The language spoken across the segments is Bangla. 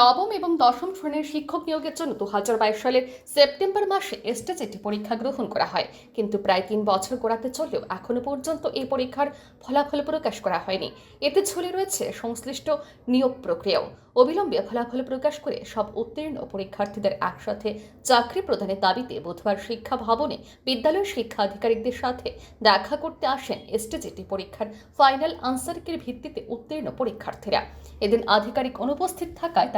নবম এবং দশম শ্রেণির শিক্ষক নিয়োগের জন্য দু হাজার বাইশ সালের সেপ্টেম্বর মাসে এসটিজিটি পরীক্ষা গ্রহণ করা হয়। কিন্তু প্রায় তিন বছর গড়াতে চললেও এখনও পর্যন্ত এই পরীক্ষার ফলাফল প্রকাশ করা হয়নি। এতে ঝুলে রয়েছে সংশ্লিষ্ট নিয়োগ প্রক্রিয়াও। অবিলম্বে ফলাফল প্রকাশ করে সব উত্তীর্ণ পরীক্ষার্থীদের একসাথে চাকরি প্রদানের দাবিতে বুধবার শিক্ষা ভবনে বিদ্যালয় শিক্ষা আধিকারিকদের সাথে দেখা করতে আসেন এসটিজিটি পরীক্ষার ফাইনাল আনসারকের ভিত্তিতে উত্তীর্ণ পরীক্ষার্থীরা। এদিন আধিকারিক অনুপস্থিত থাকায়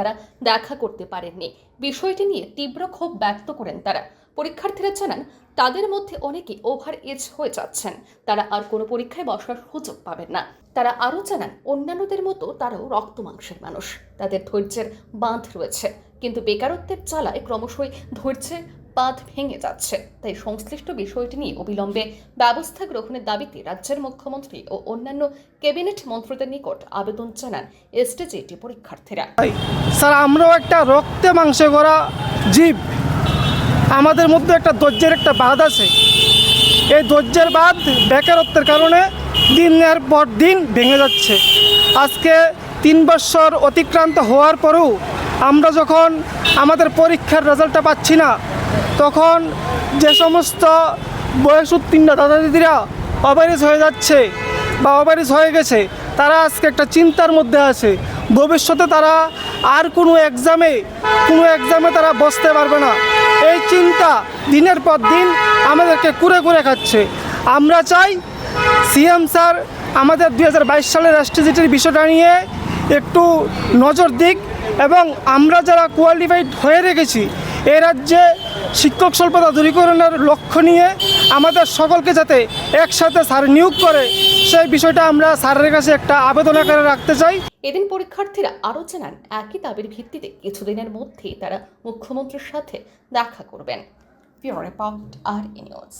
দেখা করতে পারেননি। বিষয়টি নিয়ে তীব্র ক্ষোভ ব্যক্ত করেন তারা। পরীক্ষার্থীরা জানান, তাদের মধ্যে অনেকে ওভার এজ হয়ে যাচ্ছেন। তারা আর কোনো পরীক্ষায় বসার সুযোগ পাবেন না। তারা আরও জানান, অন্যান্যদের মতো তারাও রক্ত মাংসের মানুষ। তাদের ধৈর্যের বাঁধ রয়েছে। কিন্তু বেকারত্বের চালায় ক্রমশই ধৈর্যের বাঁধ ভেঙে যাচ্ছে। তাই সংশ্লিষ্ট বিষয়টি নিয়ে অবিলম্বে ব্যবস্থা গ্রহণের দাবিতে রাজ্যের মুখ্যমন্ত্রী ও অন্যান্য ক্যাবিনেট মন্ত্রীদের নিকট আবেদন জানান এসটিজিটি পরীক্ষার্থীরা। স্যার, আমরাও একটা রক্তে মাংসে করা জীব। আমাদের মধ্যে একটা ধৈর্যের একটা বাঁধ আছে। এই ধৈর্যের বাঁধ বেকারত্বের কারণে দিনের পর দিন ভেঙে যাচ্ছে। আজকে তিন বছর অতিক্রান্ত হওয়ার পরেও আমরা যখন আমাদের পরীক্ষার রেজাল্টটা পাচ্ছি না তখন যে সমস্ত বয়স উত্তীর্ণ দাদা দিদিরা অবারিজ হয়ে যাচ্ছে বা অবারিজ হয়ে গেছে, তারা আজকে একটা চিন্তার মধ্যে আছে। ভবিষ্যতে তারা আর কোনো এক্সামে কোনো এক্সামে তারা বসতে পারবে না। এই চিন্তা দিনের পর দিন আমাদেরকে কুরে কুরে খাচ্ছে। আমরা চাই সিএম স্যার আমাদের দু হাজার বাইশ সালের এসটিজিটির বিষয়টা নিয়ে একটু নজর দিক এবং আমরা যারা কোয়ালিফাইড হয়ে রেখেছি এ রাজ্যে শিক্ষক স্বল্পতা দূরীকরণের লক্ষ্য নিয়ে আমাদের সকলকে যাতে একসাথে স্যার নিয়োগ করে, সেই বিষয়টা আমরা স্যারের কাছে একটা আবেদন আকারে রাখতে চাই। এদিন পরীক্ষার্থীরা আরও জানান, একই দাবির ভিত্তিতে কিছুদিনের মধ্যেই তারা মুখ্যমন্ত্রীর সাথে দেখা করবেন। আর নিউজ।